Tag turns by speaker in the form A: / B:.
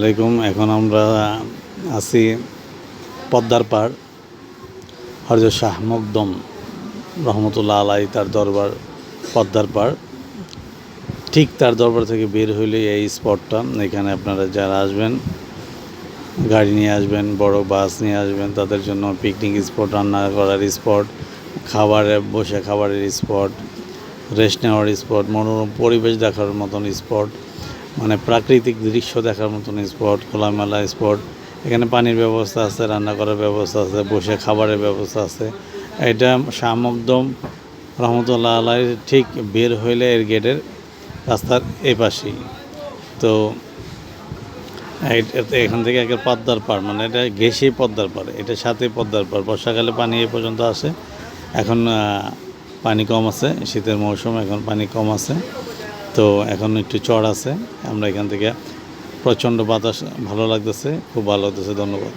A: আলাইকুম, এখন আমরা আছি পদ্মার পাড়। হরজত শাহ মকদম রহমতুল্লাহ আলাই তার দরবার, পদ্মার পাড়। ঠিক তার দরবার থেকে বের হইলে এই স্পটটা। এখানে আপনারা যারা আসবেন, গাড়ি নিয়ে আসবেন, বড় বাস নিয়ে আসবেন, তাদের জন্য পিকনিক স্পট রান্না করার স্পট খাবারে বসে খাবারের স্পট রেস্ট নেওয়ার স্পট মনোরম পরিবেশ দেখার মতন স্পট মানে প্রাকৃতিক দৃশ্য দেখার মতন স্পট খোলামেলা স্পট এখানে পানির ব্যবস্থা আছে, রান্না করার ব্যবস্থা আছে, বসে খাবারের ব্যবস্থা আছে। এটা শামকদম রহমতুল্লাহ আলাই ঠিক বের হইলে এর গেটের রাস্তার এই পাশেই তো এখান থেকে একের পদ্মার পার মানে এটা ঘেসেই পদ্মার পার এটা সাথে পদ্মার পার বর্ষাকালে পানি এ পর্যন্ত আসে এখন পানি কম আছে, শীতের মৌসুম এখন পানি কম আছে। তো এখন একটু চড় আছে। আমরা এখান থেকে প্রচণ্ড বাতাস, ভালো লাগতেছে, খুব ভালো লাগতেছে, ধন্যবাদ।